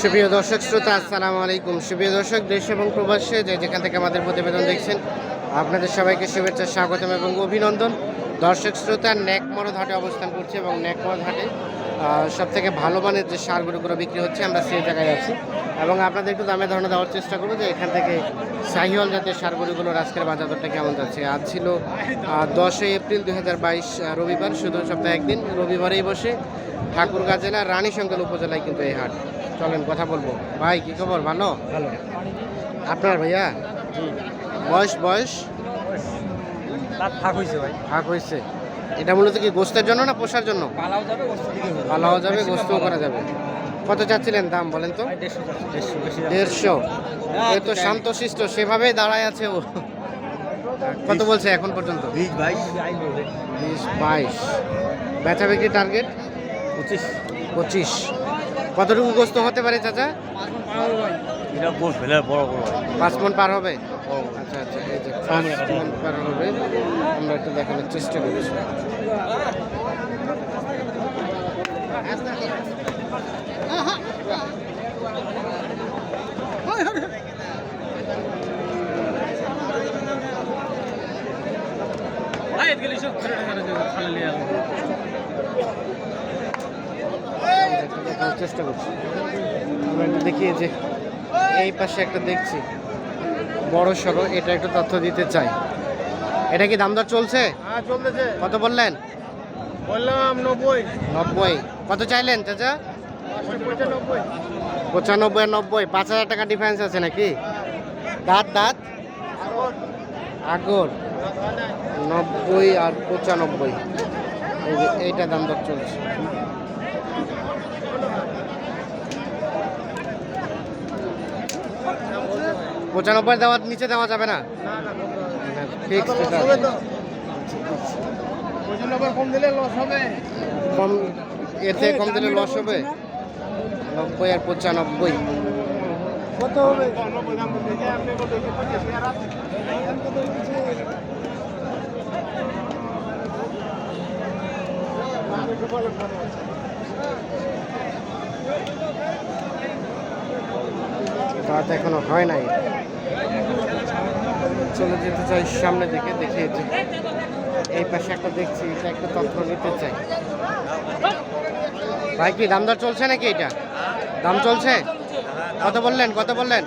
সুপ্রিয় দর্শক, শ্রোতা, আসসালামু আলাইকুম। সুপ্রিয় দর্শক, দেশ এবং প্রবাসে যে যেখান থেকে আমাদের প্রতিবেদন দেখছেন, আপনাদের সবাইকে শুভেচ্ছা, স্বাগতম এবং অভিনন্দন। দর্শক, শ্রোতা ন্যাকমরদ হাটে অবস্থান করছে এবং ন্যাকমরদ হাটে সব থেকে ভালো মানের যে সারগুলো বিক্রি হচ্ছে, আমরা সেই জায়গায় আছি। এবং আপনাদের একটু দামে ধারণা দেওয়ার চেষ্টা করব যে এখান থেকে সাহিওয়াল জাতের সারগুলোগুলোর আজকের বাজার দরটা কেমন যাচ্ছে। আজ ছিল দশই এপ্রিল দু হাজার বাইশ রবিবার। শুধু সপ্তাহে একদিন, রবিবারেই বসে। ঠাকুরগাঁ জেলা রানীশঙ্কর উপজেলায় কিন্তু এই হাট। চলেন কথা বলব। ভাই কি খবর? ভালো? ভালো। আপনার ভাইয়া? বয়স বয়স? থাক হয়েছে ভাই। হয়েছে এটা মূলত কি গোস্তের জন্য না পোষার জন্য? পালাও যাবে গোস্তও করা যাবে। কত চাচ্ছিলেন দাম বলেন তো? দেড়শো এ তো শান্তশিষ্ট সেভাবেই দাঁড়ায় আছে ও। কত বলছে এখন পর্যন্ত? বিশ বাইশ বিশ বাইশ। বেচা বিক্রি টার্গেট পঁচিশ। পঁচিশ। কতটুকু গোস্ত হতে পারে চাচা? এটা বড় বড় পাঁচ মন পার হবে। আচ্ছা আচ্ছা এই যে পাঁচ মন পার হবে। আমরা একটু দেখানোর চেষ্টা করছি ভাই এদিকে এসো ছোট ছোট খালে নিয়ে আসো আমরা একটু দেখানোর চেষ্টা করছি। আমরা একটু দেখি যে এই পাশে একটা দেখছি। বড় সড়ো এটা একটু তথ্য দিতে চাই। এটা কি দাম দর চলছে? হ্যাঁ চলতেছে। কত বললেন? বললাম নব্বই। নব্বই। কত চাইলেন চাচা? পঁচানব্বই। নব্বই। পাঁচ হাজার টাকা ডিফারেন্স আছে নাকি? দাঁত দাঁত? আগর। নব্বই আর পঁচানব্বই। এইটা দাম দর চলছে। পঁচানব্বই দেওয়ার নিচে দেওয়া যাবে না। পঁচানব্বই কম দিলে লস হবে এর থেকে কম দিলে লস হবে। নব্বই আর পঁচানব্বই। কত হবে? দাঁত এখনও হয় নাই। চলে যেতে চাই সামনে দিকে দেখিয়েছি। এই পাশে একটা দেখছি এটা একটা তথ্য নিতে চাই। ভাই কি দাম দর চলছে নাকি এটা? দাম চলছে? কত বললেন কত বললেন?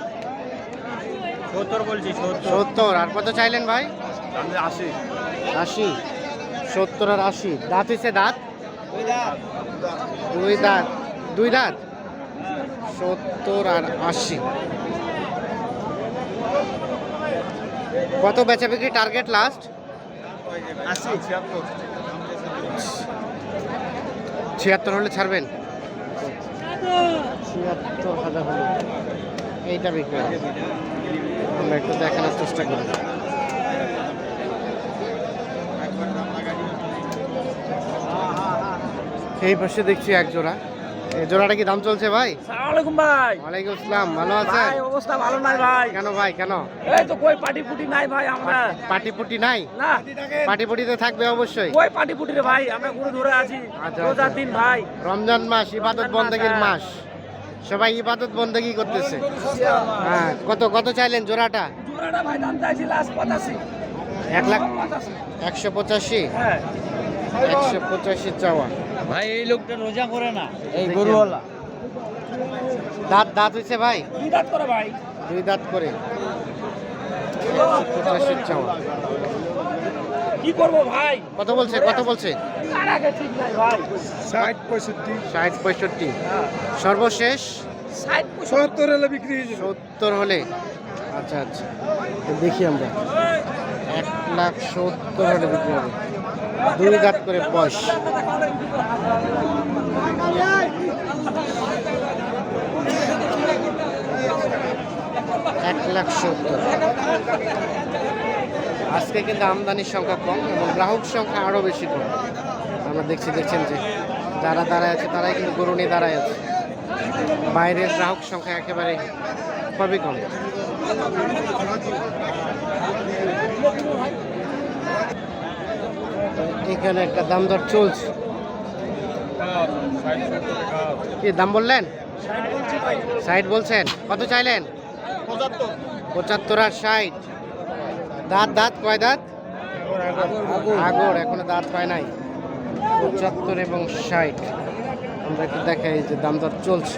সত্তর বলছি সত্তর। আর কত চাইলেন ভাই? আশি। আশি সত্তর আর আশি। দাঁত হয়েছে দাঁত? দুই দাঁত। দুই দাঁত? সত্তর আর আশি। কত বেচা বিক্রি টার্গেট লাস্ট আশি ছিয়াত্তর। হলে ছাড়বেন? ছিয়াত্তর হাজার হলে। এইটা বিক্রি আমরা একটু দেখানোর চেষ্টা করি। এই পাশে দেখছি এক জোড়া জোড়াটা কি দাম চলছে ভাই? সালামালাইকুম ভাই। ওয়ালাইকুম আসসালাম ভালো আছেন? ভাই অবস্থা ভালো নাই ভাই। কেন ভাই কেন? এই তো কই পাটি পুটি নাই ভাই আমরা। পাটি পুটি নাই? না। পাটি পুটিতে থাকবে অবশ্যই। কই পাটি পুটি রে ভাই আমরা গুরু ধরে আছি। আচ্ছা, রোজার আচ্ছা। দিন ভাই। রমজান মাস ইবাদত বন্দেগীর। মাস। সবাই ইবাদত বন্দেগী করতেছে। হ্যাঁ কত কত চাইলেন জোড়াটা? জোড়াটা ভাই দাম চাইছি লাস্ট পঁচাশি। এক লাখ পঁচাশি। একশো পঁচাশি? হ্যাঁ। একশো পঁচাশি চাওয়া। ভাই এই লোকটা রোজা করে না। এই গরুওয়ালা। দাঁত দাঁত হয়েছে ভাই? কি দাঁত করে ভাই। দুই দাঁত করে। চাওয়া কি করব ভাই? কত বলছে? কত বলছে? তার আগে ঠিক নাই ভাই। ষাট পঁয়ষট্টি। ষাট পঁয়ষট্টি। হ্যাঁ সর্বশেষ? ষাট সত্তর হলে বিক্রি সত্তর হলে। আচ্ছা আচ্ছা। তো দেখি আমরা। লাখ সত্তর বিক্রি হবে। দুই দাঁত করে বয়স এক লাখ সত্তর। আজকে কিন্তু আমদানির সংখ্যা কম এবং গ্রাহক সংখ্যা আরও বেশি কম। আমরা দেখছি, দেখছেন যে যারা দাঁড়ায় আছে, তারাই কিন্তু গরু নিয়ে দাঁড়ায় আছে। বাইরের গ্রাহক সংখ্যা একেবারে খুবই কম। এখানে একটা দাম দর চলছে। কি দাম বললেন? ষাট বলছেন। কত চাইলেন? পঁচাত্তর আর ষাট। দাঁত দাঁত? কয় দাঁত? আগর, এখনও দাঁত পায় নাই। পঁচাত্তর এবং ষাট। আমরা একটু দেখাই যে দাম দর চলছে।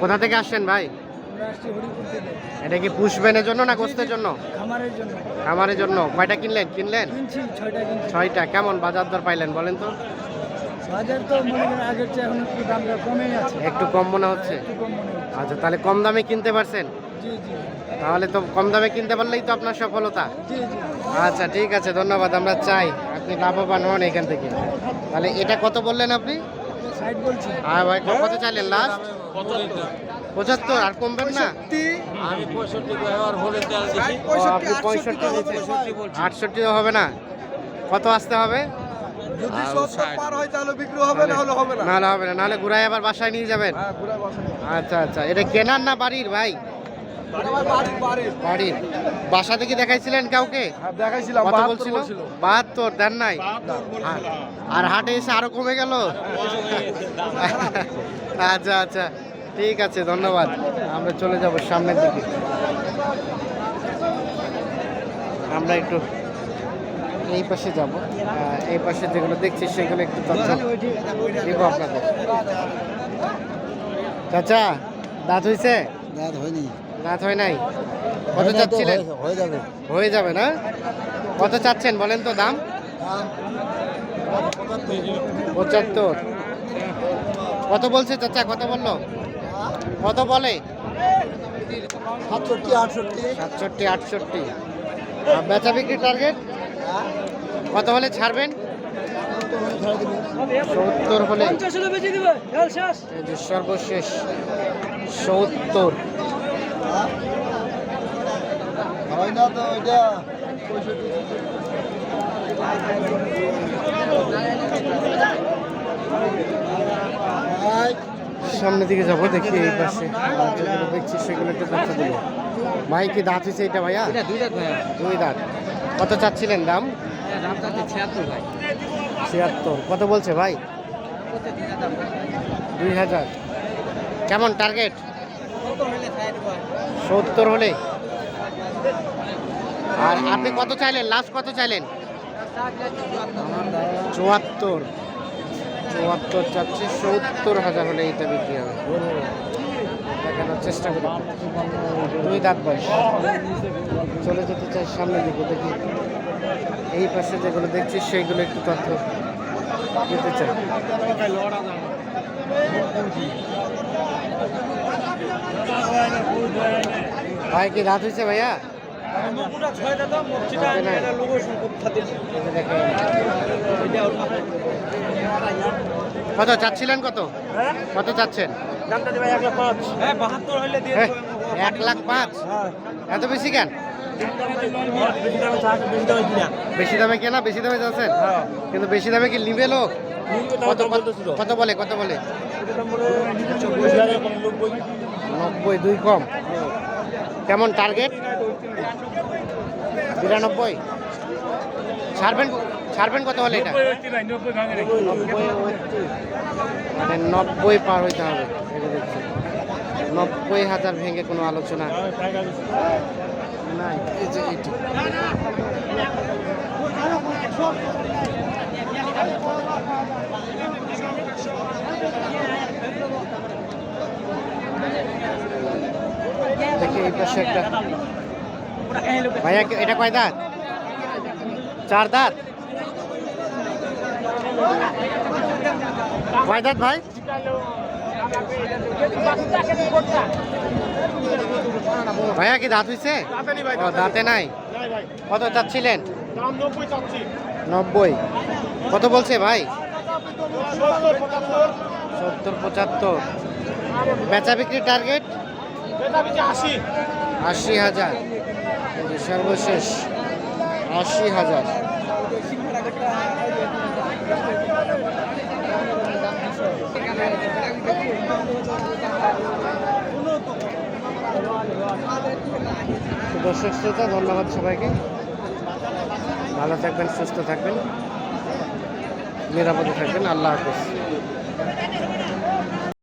কোথা থেকে আসছেন ভাই? এটা কি পুষবেনের জন্য না গোস্তের জন্য? খামারের জন্য। খামারের জন্য। কয়টা কিনলেন? কিনলেন? কিনছি ছয়টা কিনছি। ছয়টা। কেমন বাজার দর পাইলেন বলেন তো? বাজার তো মনে করেন আগের চেয়ে এখন একটু দামটা কমেই আছে। একটু কম মনে হচ্ছে? একটু কম মনে হচ্ছে। আচ্ছা তাহলে কম দামে কিনতে পারছেন? জি জি। তাহলে তো কম দামে কিনতে পারলেই তো আপনার সফলতা। জি জি। আচ্ছা ঠিক আছে ধন্যবাদ। আমরা চাই আপনি লাভবান হন এখান থেকে। তাহলে এটা কত বললেন আপনি? সাইড বলছি। আর ভাই কত চাইলেন লাস্ট পঁচাত্তর আর কমবেন না? আমি পঁয়ষট্টি আটষট্টি হবে? না। কত আসতে হবে? যদি সত্তর পার হয় তাহলে বিক্রি হবে না হলে হবে না। নাহলে হবে না নাহলে ঘুরাই আবার বাসায় নিয়ে যাবেন। হ্যাঁ আচ্ছা আচ্ছা। এটা কেনার না বাড়ির ভাই? বাড়ি বাড়ি বাড়ির। বাসা থেকে দেখাইছিলেন কাউকে? হ্যাঁ দেখাইছিলাম কত বাহাত্তর বলছিল? বলছিল। বাহাত্তর দেন নাই। আর- আর হাটে এসে আরও কমে গেল? আচ্ছা আচ্ছা। ঠিক আছে ধন্যবাদ। আমরা চলে যাব সামনের দিকে। আমরা একটু এই পাশে যাব। এই পাশে যেগুলো দেখছি সেগুলো একটু তথ্য দেবো আপনাদের। চাচা দাঁত হয়েছে দাঁত হয়নি। দাঁত হয় নাই? কত চাচ্ছিলেন? হয়ে যাবে। হয়ে যাবে না? কত চাচ্ছেন বলেন তো দাম পঁচাত্তর। কত বলছে চাচা? কত বলল? কত বলে? সাতষট্টি আটষট্টি। সাতষট্টি আটষট্টি। বেচা বিক্রি টার্গেট কত হলে ছাড়বেন? সত্তর হলে। সর্বশেষ সত্তর। হয় না তো এটা সামনের দিকে যাব দেখি এই পাশে যেগুলো দেখছি সেগুলো একটু তথ্য দেবো ভাই কি দাঁত হয়েছে এটা ভাইয়া? দুই দাঁত ভাইয়া। দুই দাঁত। কত চাচ্ছিলেন দাম? দাম ছিয়াত্তর ভাই। ছিয়াত্তর। কত বলছে ভাই? দুই হাজার। কেমন টার্গেট? সত্তর হলে। আর আপনি কত চাইলেন? লাস্ট কত চাইলেন? চুয়াত্তর। চুয়াত্তর চাচ্ছি সত্তর হাজার হলে এইটা বিক্রি হবে। দেখানোর চেষ্টা করি। দুই দাঁত বয়স। চলে যেতে চাই সামনের দিকে, দেখি। এই পাশে যেগুলো দেখছি, সেইগুলো একটু তথ্য দিতে চাই। ভাই, কি রাত হয়েছে ভাইয়া? দাঁতে নাই? এই যে দেখেন। কত চাচ্ছিলেন কত? কত চাচ্ছেন? হ্যাঁ দিয়ে এহ, এক লাখ পাঁচ? এত বেশি কেন? বেশি দামে কেনা বেশি দামে যাচ্ছেন? কিন্তু বেশি দামে কি নিবে লোক? কত কত- কত বলে কত বলে? নব্বই দুই কম। কেমন টার্গেট? বিরানব্বই। ছাড়বেন ছাড়বেন কত হলে এটা? মানে নব্বই পার হইতে হবে নব্বই হাজার ভেঙে কোনো আলোচনা দেখি এই পাশে একটা ভাইয়া কি- এটা কয় দাঁত? চার দাঁত? কয় দাঁত ভাই? ভাইয়া কি দাঁত হয়েছে দাঁতে নাই কত চাচ্ছিলেন? নব্বই কত বলছে ভাই? সত্তর পঁচাত্তর। বেচা বিক্রি টার্গেট আশি হাজার। সর্বশেষ আশি হাজার। দর্শক শ্রোতা ধন্যবাদ সবাইকে। ভালো থাকবেন, সুস্থ থাকবেন। নিরাপদে থাকবেন। আল্লাহ হাফিজ।